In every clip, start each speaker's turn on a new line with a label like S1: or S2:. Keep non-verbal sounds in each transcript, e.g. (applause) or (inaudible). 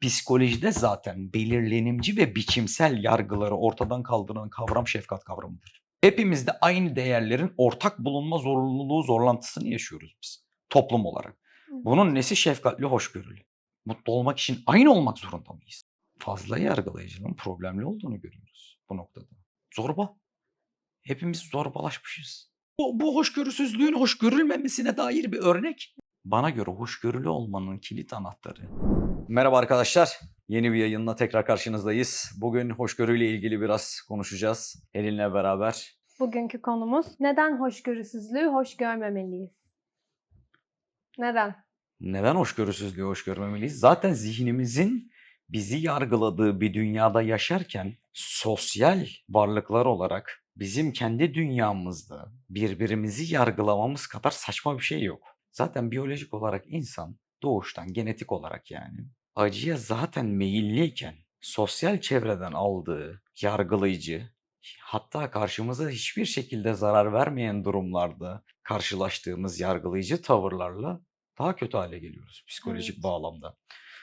S1: Psikolojide zaten belirlenimci ve biçimsel yargıları ortadan kaldıran kavram şefkat kavramıdır. Hepimiz de aynı değerlerin ortak bulunma zorunluluğu zorlantısını yaşıyoruz biz toplum olarak. Bunun nesi şefkatli, hoşgörülü? Mutlu olmak için aynı olmak zorunda mıyız? Fazla yargılayıcının problemli olduğunu görüyoruz bu noktada. Zorba. Hepimiz zorbalaşmışız. Bu, bu hoşgörüsüzlüğün hoş görülmemesine dair bir örnek. Bana göre hoşgörülü olmanın kilit anahtarı. Merhaba arkadaşlar. Yeni bir yayınla tekrar karşınızdayız. Bugün hoşgörüyle ilgili biraz konuşacağız. Elinle beraber.
S2: Bugünkü konumuz neden hoşgörüsüzlüğü hoş görmemeliyiz? Neden?
S1: Neden hoşgörüsüzlüğü hoş görmemeliyiz? Zaten zihnimizin bizi yargıladığı bir dünyada yaşarken sosyal varlıklar olarak bizim kendi dünyamızda birbirimizi yargılamamız kadar saçma bir şey yok. Zaten biyolojik olarak insan doğuştan genetik olarak yani acıya zaten meyilliyken sosyal çevreden aldığı yargılayıcı hatta karşımıza hiçbir şekilde zarar vermeyen durumlarda karşılaştığımız yargılayıcı tavırlarla daha kötü hale geliyoruz psikolojik
S2: Evet.
S1: bağlamda.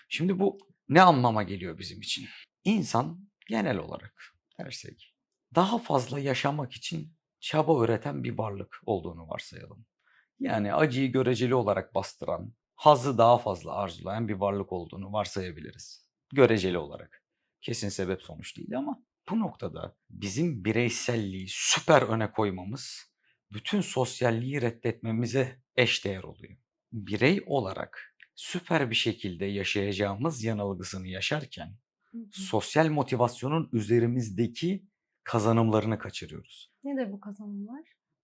S1: Şimdi bu ne anlama geliyor bizim için? İnsan genel olarak dersek daha fazla yaşamak için çaba üreten bir varlık olduğunu varsayalım. Yani acıyı göreceli olarak bastıran, hazzı daha fazla arzulayan bir varlık olduğunu varsayabiliriz. Göreceli olarak. Kesin sebep sonuç değil ama bu noktada bizim bireyselliği süper öne koymamız bütün sosyalliği reddetmemize eşdeğer oluyor. Birey olarak süper bir şekilde yaşayacağımız yanılgısını yaşarken
S2: Hı hı.
S1: sosyal motivasyonun üzerimizdeki kazanımlarını kaçırıyoruz.
S2: Nedir bu kazanımlar?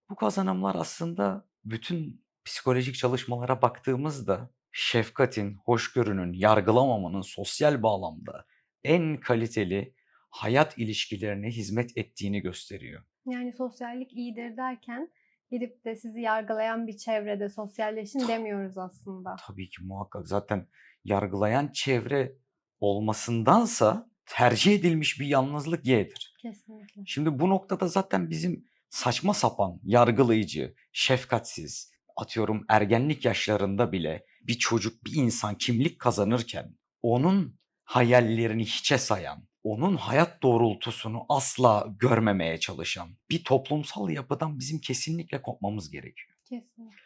S1: Bu kazanımlar aslında bütün psikolojik çalışmalara baktığımızda şefkatin, hoşgörünün, yargılamamanın sosyal bağlamda en kaliteli hayat ilişkilerine hizmet ettiğini gösteriyor.
S2: Yani sosyallik iyidir derken gidip de sizi yargılayan bir çevrede sosyalleşin demiyoruz aslında.
S1: Tabii ki muhakkak zaten yargılayan çevre olmasındansa tercih edilmiş bir yalnızlık Y'dir.
S2: Kesinlikle.
S1: Şimdi bu noktada zaten bizim saçma sapan, yargılayıcı, şefkatsiz, atıyorum ergenlik yaşlarında bile bir çocuk, bir insan kimlik kazanırken onun hayallerini hiçe sayan, onun hayat doğrultusunu asla görmemeye çalışan bir toplumsal yapıdan bizim kesinlikle kopmamız gerekiyor.
S2: Kesinlikle.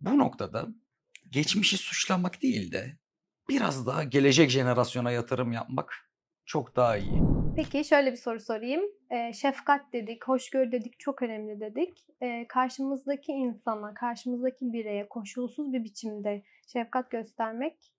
S1: Bu noktada geçmişi suçlamak değil de biraz daha gelecek jenerasyona yatırım yapmak çok daha iyi.
S2: Peki şöyle bir soru sorayım. Ee, şefkat dedik, hoşgörü dedik, çok önemli dedik. Ee, karşımızdaki insana, karşımızdaki bireye koşulsuz bir biçimde şefkat göstermek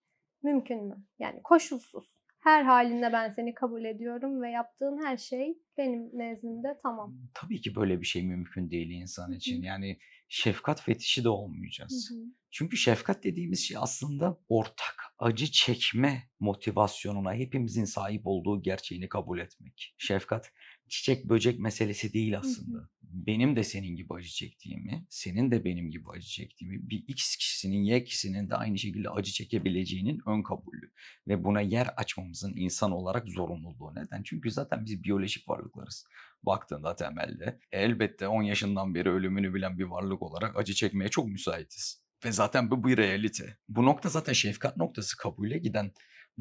S2: mümkün mü? Yani koşulsuz. Her halinde ben seni kabul ediyorum ve yaptığın her şey benim nezdimde tamam.
S1: Tabii ki böyle bir şey mümkün değil insan için. Yani şefkat fetişi de
S2: Hı
S1: olmayacağız.
S2: hı.
S1: Çünkü şefkat dediğimiz şey aslında ortak acı çekme motivasyonuna hepimizin sahip olduğu gerçeğini kabul etmek. Şefkat çiçek böcek meselesi değil aslında. Benim de senin gibi acı çektiğimi, senin de benim gibi acı çektiğimi, bir X kişisinin Y kişisinin de aynı şekilde acı çekebileceğinin ön kabulü ve buna yer açmamızın insan olarak zorunluluğu. Neden? Çünkü zaten biz biyolojik varlıklarız. Baktığında temelde elbette 10 yaşından beri ölümünü bilen bir varlık olarak acı çekmeye çok müsaitiz. Ve zaten bu bir realite. Bu nokta zaten şefkat noktası kabule giden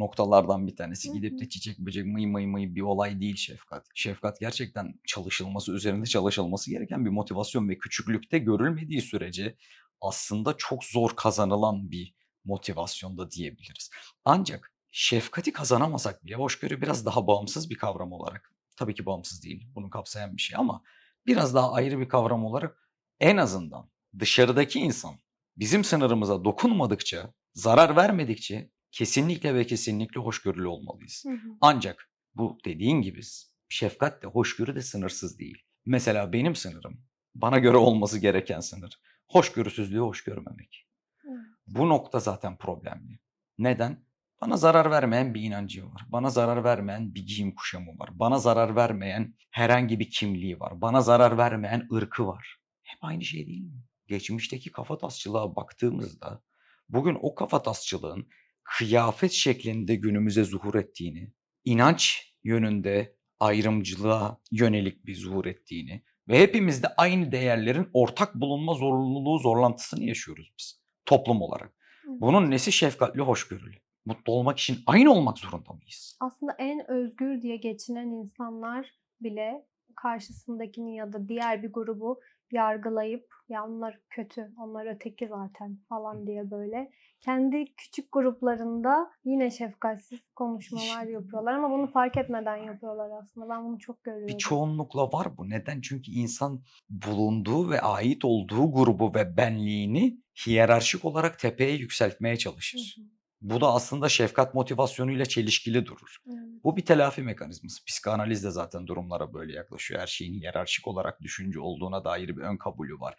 S1: noktalardan bir tanesi. Gidip de çiçek böcek mıy mıy mıy bir olay değil şefkat. Şefkat gerçekten çalışılması, üzerinde çalışılması gereken bir motivasyon ve küçüklükte görülmediği sürece aslında çok zor kazanılan bir motivasyon da diyebiliriz. Ancak şefkati kazanamasak bile hoşgörü biraz daha bağımsız bir kavram olarak tabii ki bağımsız değil bunu kapsayan bir şey ama biraz daha ayrı bir kavram olarak en azından dışarıdaki insan bizim sınırımıza dokunmadıkça, zarar vermedikçe kesinlikle ve kesinlikle hoşgörülü olmalıyız.
S2: Hı hı.
S1: Ancak bu dediğin gibi şefkat de hoşgörü de sınırsız değil. Mesela benim sınırım, bana göre olması gereken sınır, hoşgörüsüzlüğü hoş görmemek.
S2: Evet.
S1: Bu nokta zaten problemli. Neden? Bana zarar vermeyen bir inancı var. Bana zarar vermeyen bir giyim kuşamı var. Bana zarar vermeyen herhangi bir kimliği var. Bana zarar vermeyen ırkı var. Hep aynı şey değil mi? Geçmişteki kafatasçılığa baktığımızda bugün o kafatasçılığın kıyafet şeklinde günümüze zuhur ettiğini, inanç yönünde ayrımcılığa yönelik bir zuhur ettiğini ve hepimiz de aynı değerlerin ortak bulunma zorunluluğu zorlantısını yaşıyoruz biz toplum olarak. Bunun nesi şefkatli, hoşgörülü? Mutlu olmak için aynı olmak zorunda mıyız?
S2: Aslında en özgür diye geçinen insanlar bile karşısındakini ya da diğer bir grubu yargılayıp ya onlar kötü, onlar öteki zaten falan diye böyle kendi küçük gruplarında yine şefkatsiz konuşmalar yapıyorlar ama bunu fark etmeden yapıyorlar aslında. Ben bunu çok görüyorum.
S1: Bir çoğunlukla var bu. Neden? Çünkü insan bulunduğu ve ait olduğu grubu ve benliğini hiyerarşik olarak tepeye yükseltmeye
S2: Hı
S1: çalışır.
S2: hı,
S1: Bu da aslında şefkat motivasyonuyla çelişkili durur.
S2: evet.
S1: Bu bir telafi mekanizması. Psikanaliz de zaten durumlara böyle yaklaşıyor. Her şeyin hiyerarşik olarak düşünce olduğuna dair bir ön kabulü var.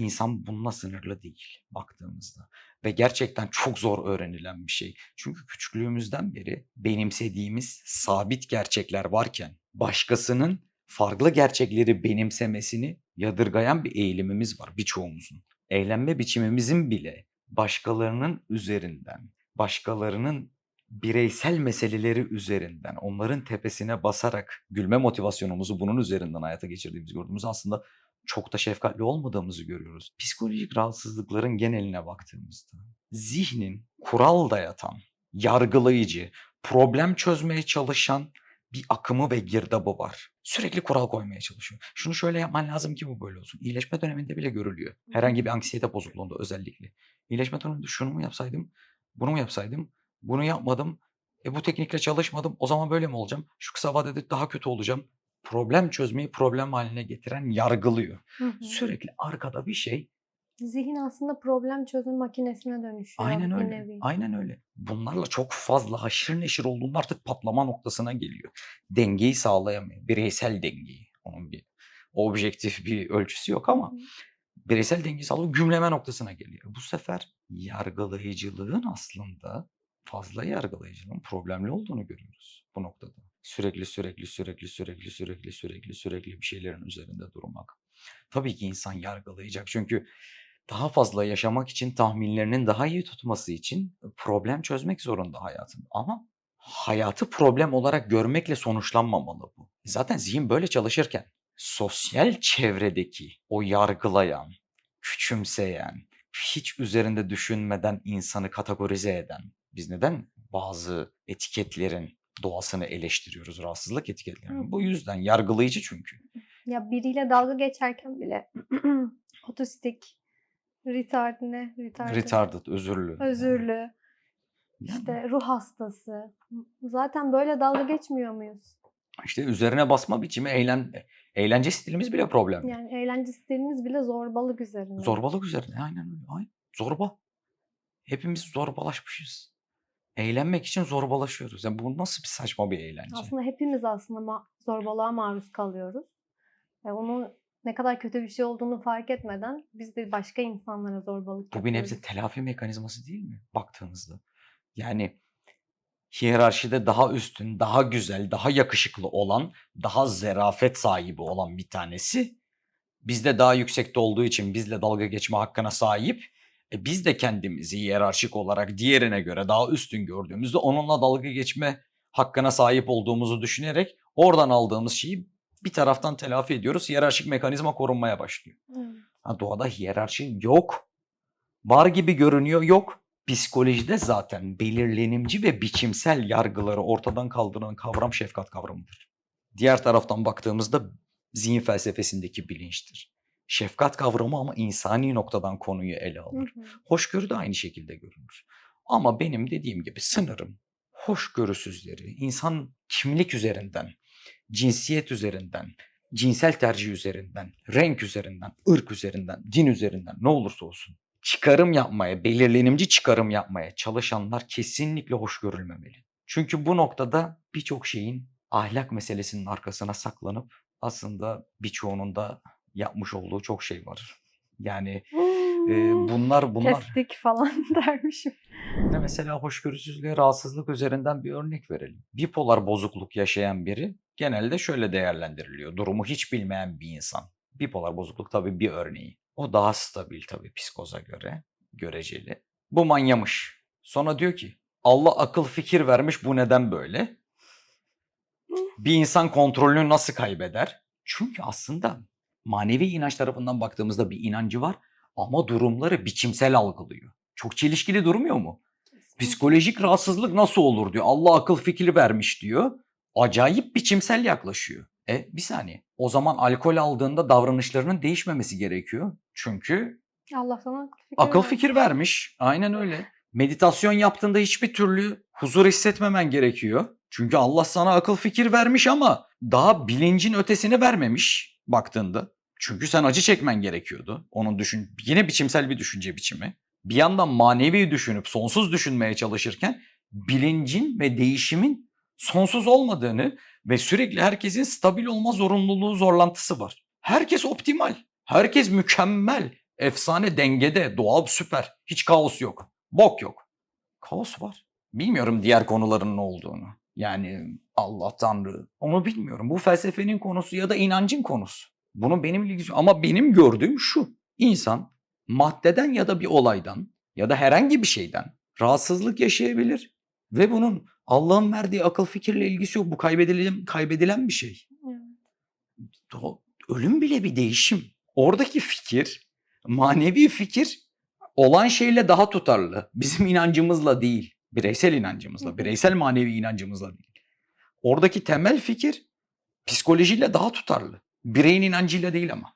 S1: İnsan bununla sınırlı değil baktığımızda. Ve gerçekten çok zor öğrenilen bir şey. Çünkü küçüklüğümüzden beri benimsediğimiz sabit gerçekler varken başkasının farklı gerçekleri benimsemesini yadırgayan bir eğilimimiz var birçoğumuzun. Eğlenme biçimimizin bile başkalarının üzerinden, başkalarının bireysel meseleleri üzerinden, onların tepesine basarak gülme motivasyonumuzu bunun üzerinden hayata geçirdiğimizi gördüğümüz aslında çok da şefkatli olmadığımızı görüyoruz. Psikolojik rahatsızlıkların geneline baktığımızda zihnin kural dayatan, yargılayıcı, problem çözmeye çalışan bir akımı ve girdabı var. Sürekli kural koymaya çalışıyor. Şunu şöyle yapman lazım ki bu böyle olsun. İyileşme döneminde bile görülüyor. Herhangi bir anksiyete bozukluğunda özellikle. İyileşme döneminde şunu mu yapsaydım, bunu mu yapsaydım, bunu yapmadım, e bu teknikle çalışmadım, o zaman böyle mi olacağım? Şu kısa vadede daha kötü olacağım. Problem çözmeyi problem haline getiren yargılıyor.
S2: Hı hı.
S1: Sürekli arkada bir şey
S2: Zihin aslında problem çözüm makinesine dönüşüyor
S1: Aynen öyle.
S2: nevi.
S1: Aynen öyle. Bunlarla çok fazla haşır neşir olduğunda artık patlama noktasına geliyor. Dengeyi sağlayamıyor. Bireysel dengeyi. Onun bir objektif bir ölçüsü yok ama
S2: hı.
S1: bireysel dengeyi sağlıyor. Gümleme noktasına geliyor. Bu sefer yargılayıcılığın aslında fazla yargılayıcılığın problemli olduğunu görüyoruz bu noktada. Sürekli sürekli sürekli sürekli sürekli sürekli sürekli bir şeylerin üzerinde durmak. Tabii ki insan yargılayacak. Çünkü daha fazla yaşamak için tahminlerinin daha iyi tutması için problem çözmek zorunda hayatın. Ama hayatı problem olarak görmekle sonuçlanmamalı bu. Zaten zihin böyle çalışırken sosyal çevredeki o yargılayan, küçümseyen, hiç üzerinde düşünmeden insanı kategorize eden, biz neden bazı etiketlerin doğasını eleştiriyoruz, rahatsızlık etiketlerini?
S2: Hı.
S1: Bu yüzden yargılayıcı çünkü.
S2: Ya biriyle dalga geçerken bile (clears throat) otistik, retard ne? Retarded.
S1: Retarded, özürlü. yani.
S2: Özürlü,
S1: Yani
S2: işte ruh hastası. Zaten böyle dalga geçmiyor muyuz?
S1: işte üzerine basma biçimi, eğlen, eğlence stilimiz bile problemli.
S2: Yani eğlence stilimiz bile zorbalık üzerine.
S1: Zorbalık üzerine. Aynen öyle. Aynen. Zorba. Hepimiz zorbalaşmışız. Eğlenmek için zorbalaşıyoruz. Yani bu nasıl bir saçma bir eğlence?
S2: Aslında hepimiz aslında ma- zorbalığa maruz kalıyoruz. Ve onun ne kadar kötü bir şey olduğunu fark etmeden biz de başka insanlara zorbalık
S1: Bu bir
S2: yapıyoruz.
S1: nebze telafi mekanizması değil mi baktığınızda? Yani hiyerarşide daha üstün, daha güzel, daha yakışıklı olan, daha zerafet sahibi olan bir tanesi bizde daha yüksekte olduğu için bizle dalga geçme hakkına sahip. E biz de kendimizi hiyerarşik olarak diğerine göre daha üstün gördüğümüzde onunla dalga geçme hakkına sahip olduğumuzu düşünerek oradan aldığımız şeyi bir taraftan telafi ediyoruz. Hiyerarşik mekanizma korunmaya başlıyor.
S2: Evet.
S1: Ha, doğada hiyerarşi yok. Var gibi görünüyor yok. Psikolojide zaten belirlenimci ve biçimsel yargıları ortadan kaldıran kavram şefkat kavramıdır. Diğer taraftan baktığımızda zihin felsefesindeki bilinçtir. Şefkat kavramı ama insani noktadan konuyu ele
S2: Hı
S1: alır.
S2: hı.
S1: Hoşgörü de aynı şekilde görünür. Ama benim dediğim gibi sınırım hoşgörüsüzleri insan kimlik üzerinden, cinsiyet üzerinden, cinsel tercih üzerinden, renk üzerinden, ırk üzerinden, din üzerinden ne olursa olsun çıkarım yapmaya, belirlenimci çıkarım yapmaya çalışanlar kesinlikle hoş görülmemeli. Çünkü bu noktada birçok şeyin ahlak meselesinin arkasına saklanıp aslında birçoğunun da yapmış olduğu çok şey var. Yani e, bunlar bunlar
S2: Kestik falan (laughs) dermişim.
S1: ne mesela hoşgörüsüzlüğe rahatsızlık üzerinden bir örnek verelim. Bipolar bozukluk yaşayan biri genelde şöyle değerlendiriliyor. Durumu hiç bilmeyen bir insan. Bipolar bozukluk tabii bir örneği. O daha stabil tabii psikoza göre, göreceli. Bu manyamış. Sonra diyor ki Allah akıl fikir vermiş bu neden böyle? Bir insan kontrolünü nasıl kaybeder? Çünkü aslında manevi inanç tarafından baktığımızda bir inancı var ama durumları biçimsel algılıyor. Çok çelişkili durmuyor mu? Psikolojik rahatsızlık nasıl olur diyor. Allah akıl fikri vermiş diyor. Acayip biçimsel yaklaşıyor. E bir saniye. O zaman alkol aldığında davranışlarının değişmemesi gerekiyor. Çünkü
S2: Allah sana akıl fikir
S1: akıl
S2: vermiş.
S1: fikir vermiş. Aynen öyle. Meditasyon yaptığında hiçbir türlü huzur hissetmemen gerekiyor. Çünkü Allah sana akıl fikir vermiş ama daha bilincin ötesini vermemiş baktığında. Çünkü sen acı çekmen gerekiyordu. Onun düşün yine biçimsel bir düşünce biçimi. Bir yandan manevi düşünüp sonsuz düşünmeye çalışırken bilincin ve değişimin sonsuz olmadığını ve sürekli herkesin stabil olma zorunluluğu zorlantısı var. Herkes optimal. Herkes mükemmel. Efsane dengede. Doğa süper. Hiç kaos yok. Bok yok. Kaos var. Bilmiyorum diğer konuların ne olduğunu. Yani Allah Tanrı. Onu bilmiyorum. Bu felsefenin konusu ya da inancın konusu. Bunun benim ilgisi Ama benim gördüğüm şu. İnsan maddeden ya da bir olaydan ya da herhangi bir şeyden rahatsızlık yaşayabilir. Ve bunun Allah'ın verdiği akıl fikirle ilgisi yok. Bu kaybedilen, kaybedilen bir şey.
S2: Evet.
S1: Ölüm bile bir değişim. Oradaki fikir, manevi fikir olan şeyle daha tutarlı. Bizim inancımızla değil. Bireysel inancımızla, bireysel manevi inancımızla değil. Oradaki temel fikir psikolojiyle daha tutarlı. Bireyin inancıyla değil ama.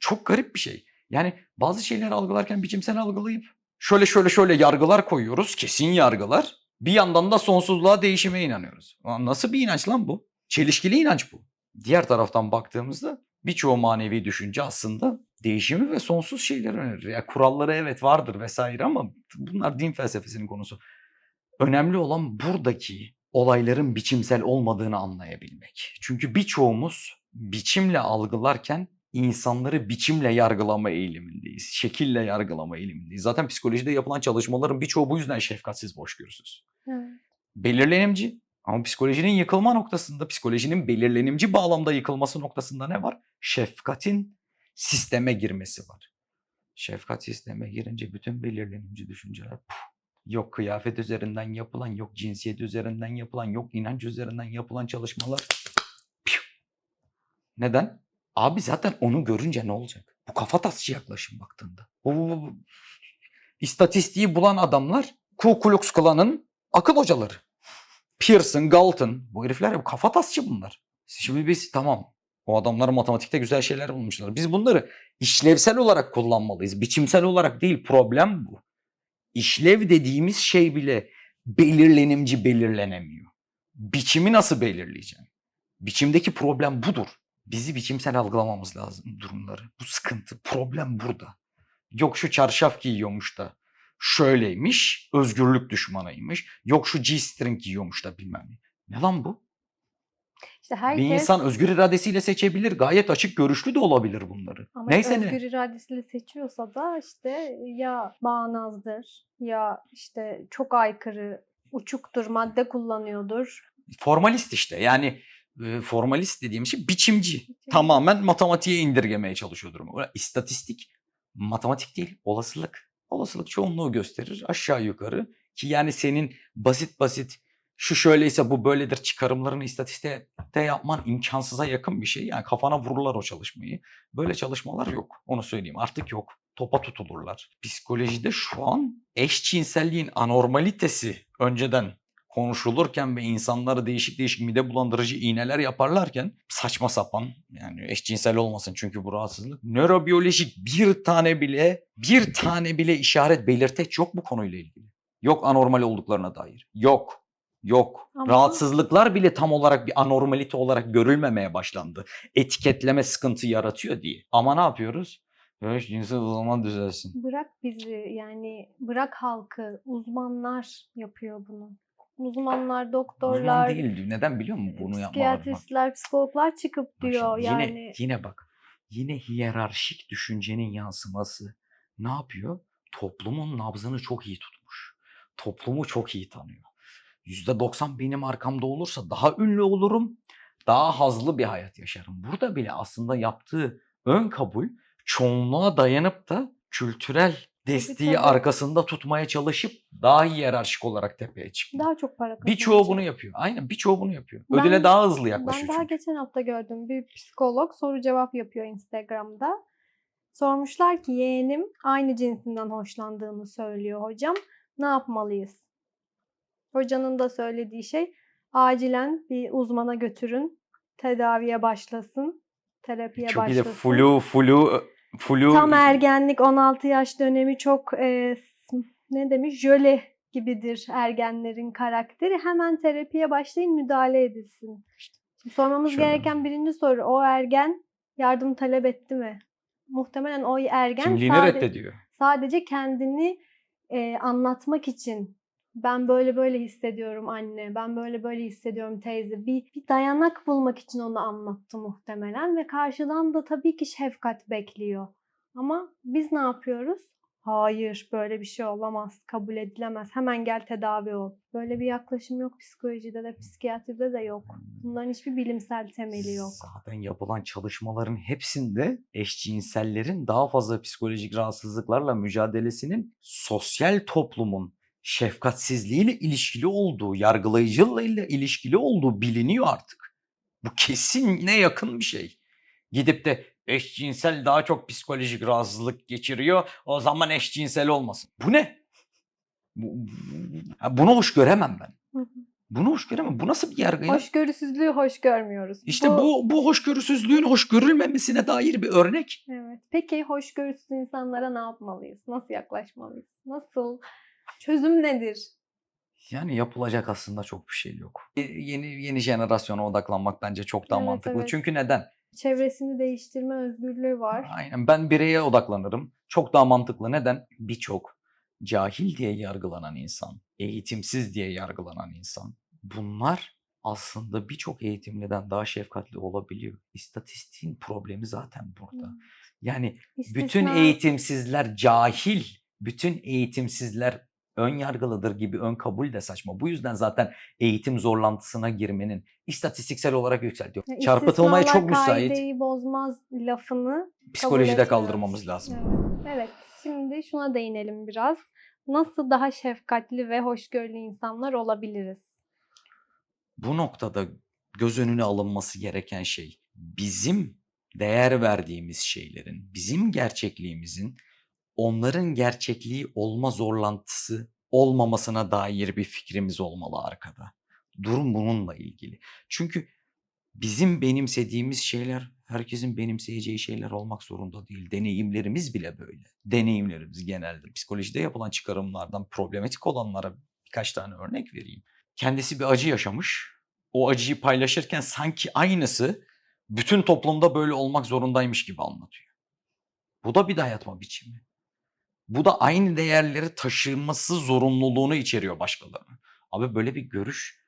S1: Çok garip bir şey. Yani bazı şeyleri algılarken biçimsel algılayıp şöyle şöyle şöyle yargılar koyuyoruz. Kesin yargılar. Bir yandan da sonsuzluğa değişime inanıyoruz. Ulan Nasıl bir inanç lan bu? Çelişkili inanç bu. Diğer taraftan baktığımızda birçoğu manevi düşünce aslında değişimi ve sonsuz şeyler önerir. Ya kuralları evet vardır vesaire ama bunlar din felsefesinin konusu. Önemli olan buradaki olayların biçimsel olmadığını anlayabilmek. Çünkü birçoğumuz biçimle algılarken insanları biçimle yargılama eğilimindeyiz. Şekille yargılama eğilimindeyiz. Zaten psikolojide yapılan çalışmaların birçoğu bu yüzden şefkatsiz hoşgörüsüz.
S2: Evet.
S1: Belirlenimci ama psikolojinin yıkılma noktasında, psikolojinin belirlenimci bağlamda yıkılması noktasında ne var? Şefkatin sisteme girmesi var. Şefkat sisteme girince bütün belirlenimci düşünceler puf, yok kıyafet üzerinden yapılan, yok cinsiyet üzerinden yapılan, yok inanç üzerinden yapılan çalışmalar. Neden? Abi zaten onu görünce ne olacak? Bu kafa tasçı yaklaşım baktığında. Bu, bu- bu- İstatistiği bulan adamlar Ku Klux Klan'ın akıl hocaları. Pearson, Galton. Bu herifler hep kafa tasçı bunlar. Şimdi biz tamam o adamlar matematikte güzel şeyler bulmuşlar. Biz bunları işlevsel olarak kullanmalıyız. Biçimsel olarak değil. Problem bu. İşlev dediğimiz şey bile belirlenimci belirlenemiyor. Biçimi nasıl belirleyeceğim? Biçimdeki problem budur. Bizi biçimsel algılamamız lazım durumları. Bu sıkıntı. Problem burada. Yok şu çarşaf giyiyormuş da şöyleymiş, özgürlük düşmanıymış. Yok şu G-string giyiyormuş da bilmem ne. Ne lan bu?
S2: İşte herkes
S1: Bir insan özgür iradesiyle seçebilir. Gayet açık görüşlü de olabilir bunları.
S2: ama
S1: Neyse
S2: özgür
S1: ne.
S2: iradesiyle seçiyorsa da işte ya bağnazdır ya işte çok aykırı uçuktur, madde kullanıyordur.
S1: Formalist işte. Yani e, formalist dediğim şey biçimci. Tamamen matematiğe indirgemeye çalışıyor durumu. İstatistik matematik değil, olasılık. Olasılık çoğunluğu gösterir aşağı yukarı. Ki yani senin basit basit şu şöyleyse bu böyledir çıkarımlarını istatistikte yapman imkansıza yakın bir şey. Yani kafana vururlar o çalışmayı. Böyle çalışmalar yok. Onu söyleyeyim. Artık yok. Topa tutulurlar. Psikolojide şu an eşcinselliğin anormalitesi önceden konuşulurken ve insanlara değişik değişik mide bulandırıcı iğneler yaparlarken saçma sapan yani eşcinsel olmasın çünkü bu rahatsızlık nörobiyolojik bir tane bile bir tane bile işaret belirteç yok bu konuyla ilgili. Yok anormal olduklarına dair. Yok. Yok.
S2: Ama-
S1: Rahatsızlıklar bile tam olarak bir anormalite olarak görülmemeye başlandı. Etiketleme sıkıntı yaratıyor diye. Ama ne yapıyoruz? Eşcinsel o zaman düzelsin.
S2: Bırak bizi yani bırak halkı, uzmanlar yapıyor bunu. Uzmanlar,
S1: Uzman
S2: doktorlar,
S1: değil. Neden biliyor musun bunu yapmalarını?
S2: psikiyatristler, psikologlar çıkıp diyor
S1: yine,
S2: yani.
S1: yine bak. Yine hiyerarşik düşüncenin yansıması ne yapıyor? Toplumun nabzını çok iyi tutmuş. Toplumu çok iyi tanıyor. %90 benim arkamda olursa daha ünlü olurum. Daha hazlı bir hayat yaşarım. Burada bile aslında yaptığı ön kabul çoğunluğa dayanıp da kültürel desteği arkasında tutmaya çalışıp daha hiyerarşik olarak tepeye çıkıyor.
S2: Daha çok para kazanacak.
S1: Birçoğu bunu yapıyor. Aynen birçoğu bunu yapıyor.
S2: Ben-
S1: Ödüle daha hızlı
S2: Ben
S1: yaklaşıyor
S2: daha
S1: çünkü.
S2: geçen hafta gördüm bir psikolog soru cevap yapıyor Instagram'da. Sormuşlar ki yeğenim aynı cinsinden hoşlandığını söylüyor hocam. Ne yapmalıyız? Hocanın da söylediği şey acilen bir uzmana götürün. Tedaviye başlasın. Terapiye
S1: Çok iyi de
S2: başlasın.
S1: flu flu flu
S2: Tam ergenlik 16 yaş dönemi çok e, ne demiş jöle gibidir ergenlerin karakteri. Hemen terapiye başlayın müdahale edilsin. Sormamız
S1: Şöyle.
S2: gereken birinci soru o ergen yardım talep etti mi? Muhtemelen o ergen
S1: kimliğini
S2: sade-
S1: reddediyor.
S2: sadece kendini e, anlatmak için ben böyle böyle hissediyorum anne, ben böyle böyle hissediyorum teyze. Bir, bir dayanak bulmak için onu anlattı muhtemelen ve karşıdan da tabii ki şefkat bekliyor. Ama biz ne yapıyoruz? Hayır, böyle bir şey olamaz, kabul edilemez. Hemen gel tedavi ol. Böyle bir yaklaşım yok psikolojide de, psikiyatride de yok. Bunların hiçbir bilimsel temeli yok.
S1: Zaten yapılan çalışmaların hepsinde eşcinsellerin daha fazla psikolojik rahatsızlıklarla mücadelesinin sosyal toplumun şefkatsizliğiyle ilişkili olduğu, yargılayıcılığıyla ilişkili olduğu biliniyor artık. Bu kesin ne yakın bir şey. Gidip de eşcinsel daha çok psikolojik rahatsızlık geçiriyor. O zaman eşcinsel olmasın. Bu ne? Bu, bu- bunu hoş göremem ben. Bunu hoş göremem. Bu nasıl bir yargı ya?
S2: Hoşgörüsüzlüğü hoş görmüyoruz.
S1: İşte bu, bu hoşgörüsüzlüğün hoş görülmemesine dair bir örnek.
S2: Evet. Peki hoşgörüsüz insanlara ne yapmalıyız? Nasıl yaklaşmalıyız? Nasıl? Çözüm nedir?
S1: Yani yapılacak aslında çok bir şey yok. E, Yeni yeni jenerasyona odaklanmak bence çok daha
S2: Evet,
S1: mantıklı.
S2: evet.
S1: Çünkü neden?
S2: Çevresini değiştirme özgürlüğü var.
S1: Aynen ben bireye odaklanırım. Çok daha mantıklı. Neden? Birçok cahil diye yargılanan insan, eğitimsiz diye yargılanan insan. Bunlar aslında birçok eğitimliden daha şefkatli olabiliyor. İstatistiğin problemi zaten burada.
S2: Hı.
S1: Yani bütün
S2: İstisna-
S1: eğitimsizler cahil, bütün eğitimsizler ön yargılıdır gibi ön kabul de saçma. Bu yüzden zaten eğitim zorlantısına girmenin istatistiksel olarak yükseltiyor.
S2: Ya
S1: Çarpıtılmaya çok müsait.
S2: kaideyi bozmaz lafını
S1: Psikolojide kaldırmamız lazım.
S2: Evet. evet. Şimdi şuna değinelim biraz. Nasıl daha şefkatli ve hoşgörülü insanlar olabiliriz?
S1: Bu noktada göz önüne alınması gereken şey bizim değer verdiğimiz şeylerin, bizim gerçekliğimizin onların gerçekliği olma zorlantısı olmamasına dair bir fikrimiz olmalı arkada. Durum bununla ilgili. Çünkü bizim benimsediğimiz şeyler herkesin benimseyeceği şeyler olmak zorunda değil. Deneyimlerimiz bile böyle. Deneyimlerimiz genelde psikolojide yapılan çıkarımlardan problematik olanlara birkaç tane örnek vereyim. Kendisi bir acı yaşamış. O acıyı paylaşırken sanki aynısı bütün toplumda böyle olmak zorundaymış gibi anlatıyor. Bu da bir dayatma biçimi. Bu da aynı değerleri taşıması zorunluluğunu içeriyor başkalarının. Abi böyle bir görüş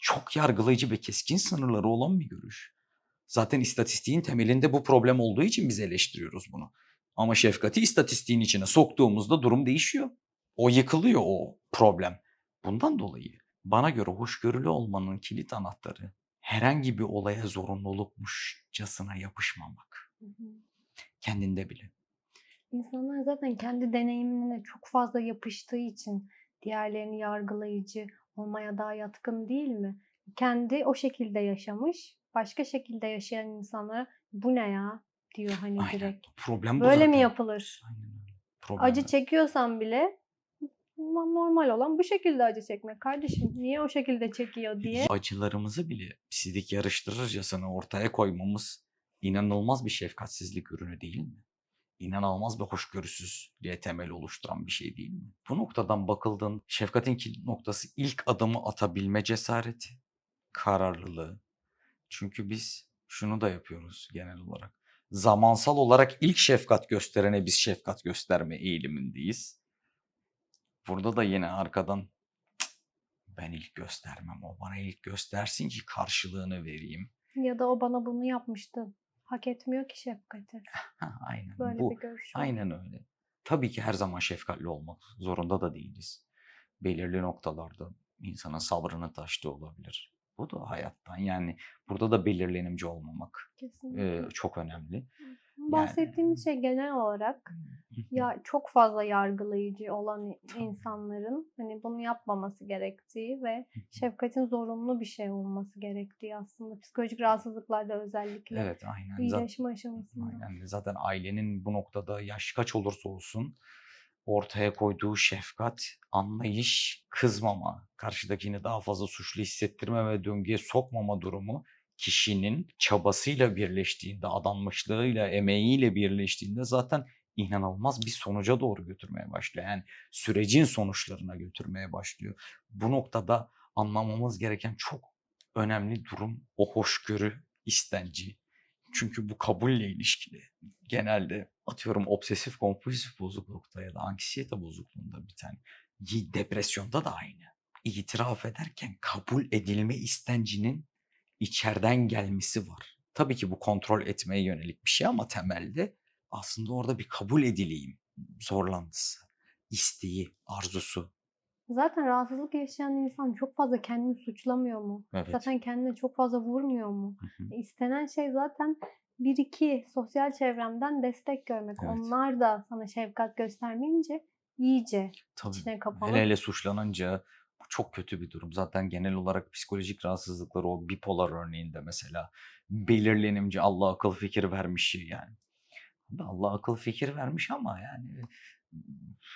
S1: çok yargılayıcı ve keskin sınırları olan bir görüş. Zaten istatistiğin temelinde bu problem olduğu için biz eleştiriyoruz bunu. Ama şefkati istatistiğin içine soktuğumuzda durum değişiyor. O yıkılıyor o problem. Bundan dolayı bana göre hoşgörülü olmanın kilit anahtarı herhangi bir olaya zorunlulukmuşçasına yapışmamak. Kendinde bile.
S2: İnsanlar zaten kendi deneyimine çok fazla yapıştığı için diğerlerini yargılayıcı olmaya daha yatkın değil mi? Kendi o şekilde yaşamış, başka şekilde yaşayan insanlara bu ne ya diyor hani
S1: Aynen.
S2: direkt.
S1: Problem bu
S2: Böyle mi
S1: zaten.
S2: yapılır?
S1: Aynen. Problem
S2: Acı çekiyorsan bile normal olan bu şekilde acı çekmek. Kardeşim niye o şekilde çekiyor diye.
S1: acılarımızı bile sidik yarıştırırcasına ortaya koymamız inanılmaz bir şefkatsizlik ürünü değil mi? İnanılmaz bir hoşgörüsüzlüğe temel oluşturan bir şey değil mi? Bu noktadan bakıldığında şefkatin kilit noktası ilk adımı atabilme cesareti, kararlılığı. Çünkü biz şunu da yapıyoruz genel olarak. Zamansal olarak ilk şefkat gösterene biz şefkat gösterme eğilimindeyiz. Burada da yine arkadan "Cık, ben ilk göstermem. O bana ilk göstersin ki karşılığını vereyim.
S2: Ya da o bana bunu yapmıştı. Hak etmiyor ki şefkati. (laughs)
S1: Aynen.
S2: Böyle
S1: Bu
S2: bir görüş var.
S1: aynen öyle. Tabii ki her zaman şefkatli olmak zorunda da değiliz. Belirli noktalarda insanın sabrını taştığı olabilir. Bu da hayattan yani burada da belirlenimci olmamak
S2: Kesinlikle.
S1: e, çok önemli.
S2: Bahsettiğimiz şey genel olarak (laughs) ya çok fazla yargılayıcı olan insanların hani bunu yapmaması gerektiği ve şefkatin zorunlu bir şey olması gerektiği aslında psikolojik rahatsızlıklarda özellikle
S1: Evet aynen. Zaten,
S2: iyileşme aşamasında.
S1: aynen. Zaten ailenin bu noktada yaş kaç olursa olsun ortaya koyduğu şefkat, anlayış, kızmama, karşıdakini daha fazla suçlu hissettirme ve döngüye sokmama durumu kişinin çabasıyla birleştiğinde, adanmışlığıyla, emeğiyle birleştiğinde zaten inanılmaz bir sonuca doğru götürmeye başlıyor. Yani sürecin sonuçlarına götürmeye başlıyor. Bu noktada anlamamız gereken çok önemli durum o hoşgörü, istenci. Çünkü bu kabulle ilişkili. Genelde atıyorum obsesif kompulsif bozuklukta ya da anksiyete bozukluğunda biten, depresyonda da aynı. İtiraf ederken kabul edilme istencinin içeriden gelmesi var. Tabii ki bu kontrol etmeye yönelik bir şey ama temelde aslında orada bir kabul edileyim zorlantısı, isteği, arzusu.
S2: Zaten rahatsızlık yaşayan insan çok fazla kendini suçlamıyor mu?
S1: Evet.
S2: Zaten kendine çok fazla vurmuyor mu?
S1: Hı hı.
S2: E, İstenen şey zaten bir iki sosyal çevremden destek görmek.
S1: Evet.
S2: Onlar da sana şefkat göstermeyince iyice
S1: Tabii.
S2: içine kapanıp
S1: Hele hele suçlanınca çok kötü bir durum. Zaten genel olarak psikolojik rahatsızlıkları o bipolar örneğinde mesela belirlenimci Allah akıl fikir vermiş yani. Allah akıl fikir vermiş ama yani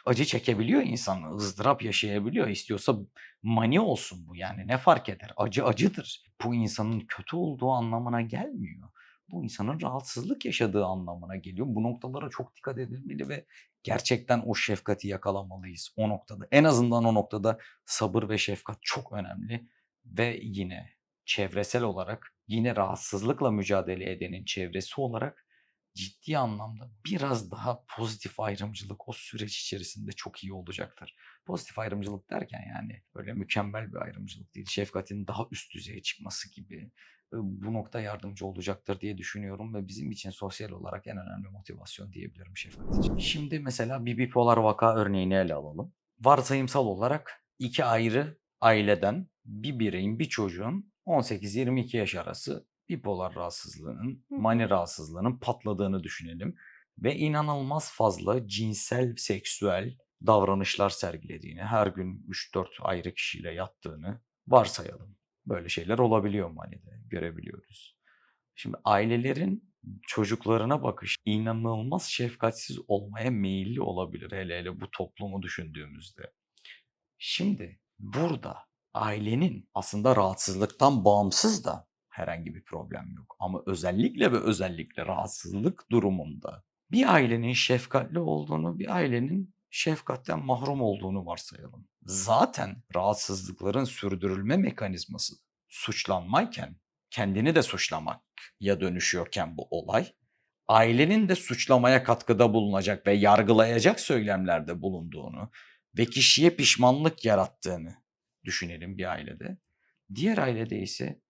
S1: acı çekebiliyor insan, ızdırap yaşayabiliyor. İstiyorsa mani olsun bu yani ne fark eder? Acı acıdır. Bu insanın kötü olduğu anlamına gelmiyor. Bu insanın rahatsızlık yaşadığı anlamına geliyor. Bu noktalara çok dikkat edilmeli ve gerçekten o şefkati yakalamalıyız o noktada. En azından o noktada sabır ve şefkat çok önemli ve yine çevresel olarak yine rahatsızlıkla mücadele edenin çevresi olarak ciddi anlamda biraz daha pozitif ayrımcılık o süreç içerisinde çok iyi olacaktır. Pozitif ayrımcılık derken yani öyle mükemmel bir ayrımcılık değil. Şefkatin daha üst düzeye çıkması gibi bu nokta yardımcı olacaktır diye düşünüyorum ve bizim için sosyal olarak en önemli motivasyon diyebilirim şefkat için. Şimdi mesela bir bipolar vaka örneğini ele alalım. Varsayımsal olarak iki ayrı aileden bir bireyin, bir çocuğun 18-22 yaş arası bipolar rahatsızlığının, mani rahatsızlığının patladığını düşünelim. Ve inanılmaz fazla cinsel, seksüel davranışlar sergilediğini, her gün 3-4 ayrı kişiyle yattığını varsayalım. Böyle şeyler olabiliyor manide, görebiliyoruz. Şimdi ailelerin çocuklarına bakış inanılmaz şefkatsiz olmaya meyilli olabilir hele hele bu toplumu düşündüğümüzde. Şimdi burada ailenin aslında rahatsızlıktan bağımsız da herhangi bir problem yok. Ama özellikle ve özellikle rahatsızlık durumunda bir ailenin şefkatli olduğunu, bir ailenin şefkatten mahrum olduğunu varsayalım. Zaten rahatsızlıkların sürdürülme mekanizması suçlanmayken, kendini de suçlamak ya dönüşüyorken bu olay, ailenin de suçlamaya katkıda bulunacak ve yargılayacak söylemlerde bulunduğunu ve kişiye pişmanlık yarattığını düşünelim bir ailede. Diğer ailede ise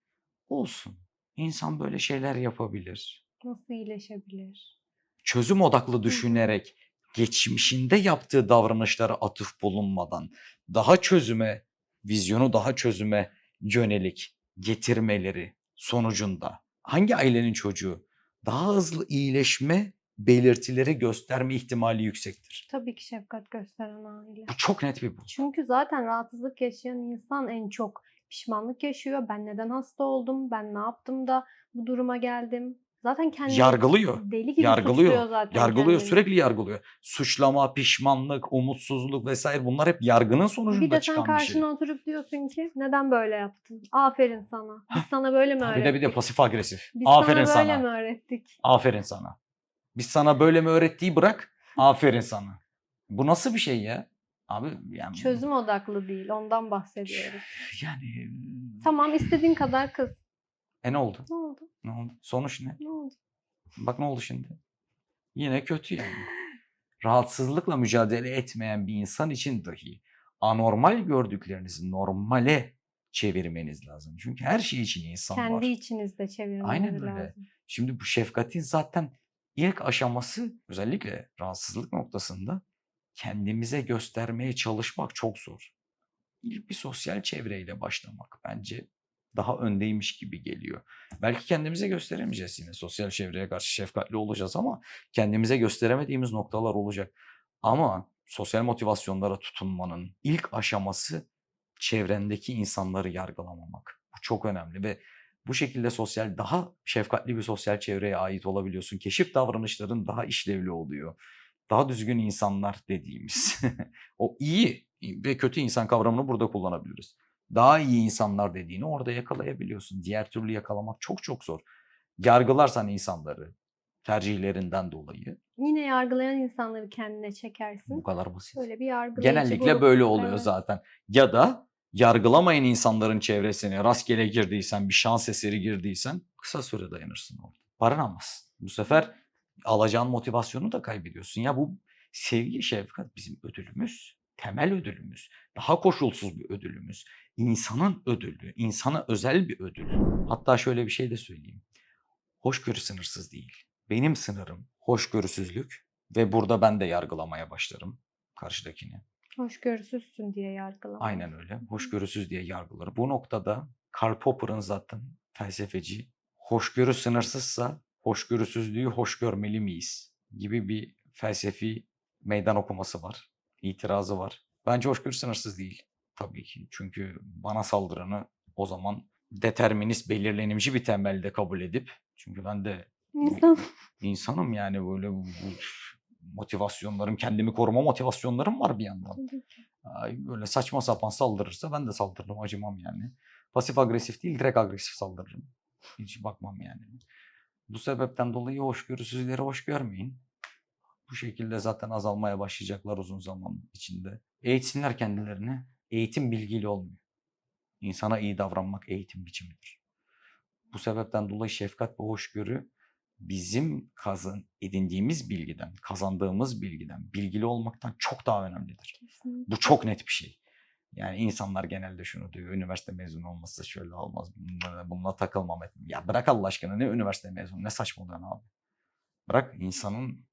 S1: olsun. İnsan böyle şeyler yapabilir.
S2: nasıl iyileşebilir?
S1: Çözüm odaklı düşünerek geçmişinde yaptığı davranışlara atıf bulunmadan daha çözüme, vizyonu daha çözüme yönelik getirmeleri sonucunda hangi ailenin çocuğu daha hızlı iyileşme belirtileri gösterme ihtimali yüksektir.
S2: Tabii ki şefkat gösteren aile.
S1: Bu çok net bir bu.
S2: Çünkü zaten rahatsızlık yaşayan insan en çok pişmanlık yaşıyor. Ben neden hasta oldum? Ben ne yaptım da bu duruma geldim? Zaten kendini
S1: Yargılıyor.
S2: deli gibi
S1: yargılıyor.
S2: zaten
S1: Yargılıyor,
S2: kendini.
S1: sürekli yargılıyor. Suçlama, pişmanlık, umutsuzluk vesaire bunlar hep yargının
S2: Bir
S1: sonucunda
S2: de sen
S1: bir şey.
S2: karşına oturup diyorsun ki neden böyle yaptın? Aferin sana. Biz sana böyle mi öğrettik?
S1: Bir de bir de pasif agresif.
S2: Biz
S1: Aferin
S2: sana böyle
S1: sana.
S2: mi öğrettik?
S1: Aferin sana. Biz sana böyle mi öğrettiği bırak. Aferin sana. Bu nasıl bir şey ya? Abi yani
S2: Çözüm odaklı değil. Ondan bahsediyoruz.
S1: yani
S2: Tamam istediğin kadar kız.
S1: E ne oldu?
S2: Ne oldu?
S1: Ne oldu? Sonuç ne?
S2: Ne oldu?
S1: Bak ne oldu şimdi? Yine kötü yani. Rahatsızlıkla mücadele etmeyen bir insan için dahi anormal gördüklerinizi normale çevirmeniz lazım. Çünkü her şey için insan
S2: Kendi
S1: var.
S2: içinizde çevirmeniz
S1: Aynen öyle.
S2: lazım.
S1: Şimdi bu şefkatin zaten ilk aşaması özellikle rahatsızlık noktasında kendimize göstermeye çalışmak çok zor. İlk bir sosyal çevreyle başlamak bence daha öndeymiş gibi geliyor. Belki kendimize gösteremeyeceğiz yine sosyal çevreye karşı şefkatli olacağız ama kendimize gösteremediğimiz noktalar olacak. Ama sosyal motivasyonlara tutunmanın ilk aşaması çevrendeki insanları yargılamamak. Bu çok önemli ve bu şekilde sosyal daha şefkatli bir sosyal çevreye ait olabiliyorsun. Keşif davranışların daha işlevli oluyor. daha düzgün insanlar dediğimiz (laughs) o iyi ve kötü insan kavramını burada kullanabiliriz. Daha iyi insanlar dediğini orada yakalayabiliyorsun. Diğer türlü yakalamak çok çok zor. Yargılarsan insanları tercihlerinden dolayı
S2: Yine yargılayan insanları kendine
S1: bu
S2: çekersin.
S1: kadar basit.
S2: Böyle bir yargılayıcı
S1: Genellikle
S2: grup.
S1: böyle oluyor
S2: Evet.
S1: zaten. Ya da yargılamayan insanların çevresine rastgele girdiysen, bir şans eseri girdiysen kısa süre dayanırsın orada. Barınamazsın. Bu sefer alacağın motivasyonu da kaybediyorsun. Ya bu sevgi, şefkat bizim ödülümüz, temel ödülümüz, daha koşulsuz bir ödülümüz. İnsanın ödülü, insana özel bir ödül. Hatta şöyle bir şey de söyleyeyim. Hoşgörü sınırsız değil. Benim sınırım hoşgörüsüzlük ve burada ben de yargılamaya başlarım karşıdakini.
S2: Hoşgörüsüzsün diye yargılamak.
S1: Aynen öyle. Hoşgörüsüz diye yargılar. Bu noktada Karl Popper'ın zaten felsefeci hoşgörü sınırsızsa hoşgörüsüzlüğü hoş görmeli miyiz gibi bir felsefi meydan okuması var. İtirazı var. Bence hoşgörü sınırsız değil tabii ki. Çünkü bana saldıranı o zaman determinist belirlenimci bir temelde kabul edip çünkü ben de
S2: İnsan
S1: insanım yani böyle bu- bu motivasyonlarım, kendimi koruma motivasyonlarım var bir yandan. Böyle saçma sapan saldırırsa ben de saldırırım acımam yani. Pasif agresif değil direkt agresif saldırırım. Hiç bakmam yani. Bu sebepten dolayı hoşgörüsüzleri hoş görmeyin. Bu şekilde zaten azalmaya başlayacaklar uzun zaman içinde. Eğitsinler kendilerini. Eğitim bilgiyle olmuyor. İnsana iyi davranmak eğitim biçimidir. Bu sebepten dolayı şefkat ve hoşgörü bizim kazan edindiğimiz bilgiden, kazandığımız bilgiden, bilgili olmaktan çok daha önemlidir.
S2: kesinlikle.
S1: Bu çok net bir şey. Yani insanlar genelde şunu diyor. Üniversite mezunu olması şöyle olmaz. Bununla, bununla takılmam etmem. Ya bırak Allah aşkına ne üniversite mezunu ne saçmalıyorsun abi. Bırak insanın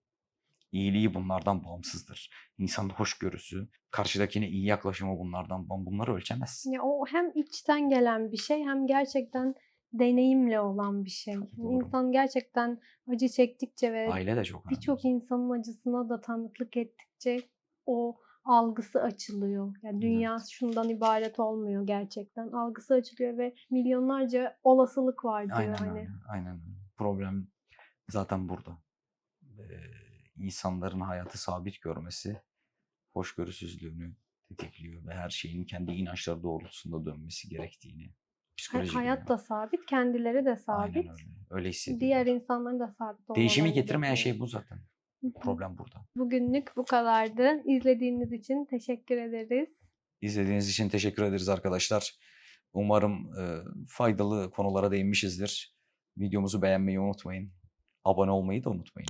S1: iyiliği bunlardan bağımsızdır. İnsanın hoşgörüsü, karşıdakine iyi yaklaşımı bunlardan bunları ölçemezsin.
S2: Ya o hem içten gelen bir şey hem gerçekten deneyimle olan bir şey. Yani
S1: Doğru.
S2: İnsan gerçekten acı çektikçe ve
S1: Aile de çok
S2: birçok insanın acısına da tanıklık ettikçe o algısı açılıyor. Yani dünya şundan ibaret olmuyor gerçekten. Algısı açılıyor ve milyonlarca olasılık var diyor
S1: Aynen
S2: hani.
S1: öyle. Aynen öyle. Problem zaten burada. İnsanların hayatı sabit görmesi hoşgörüsüzlüğünü tetikliyor ve her şeyin kendi inançları doğrultusunda dönmesi gerektiğini. Psikolojik
S2: Hayat
S1: yani.
S2: da sabit, kendileri de
S1: Aynen
S2: sabit.
S1: öyle. Öyle hissediyorlar.
S2: Diğer insanların da sabit
S1: Değişimi getirmeyen şey bu zaten. Problem burada.
S2: Bugünlük bu kadardı. İzlediğiniz için teşekkür ederiz.
S1: İzlediğiniz için teşekkür ederiz arkadaşlar. Umarım e, faydalı konulara değinmişizdir. Videomuzu beğenmeyi unutmayın. Abone olmayı da unutmayın.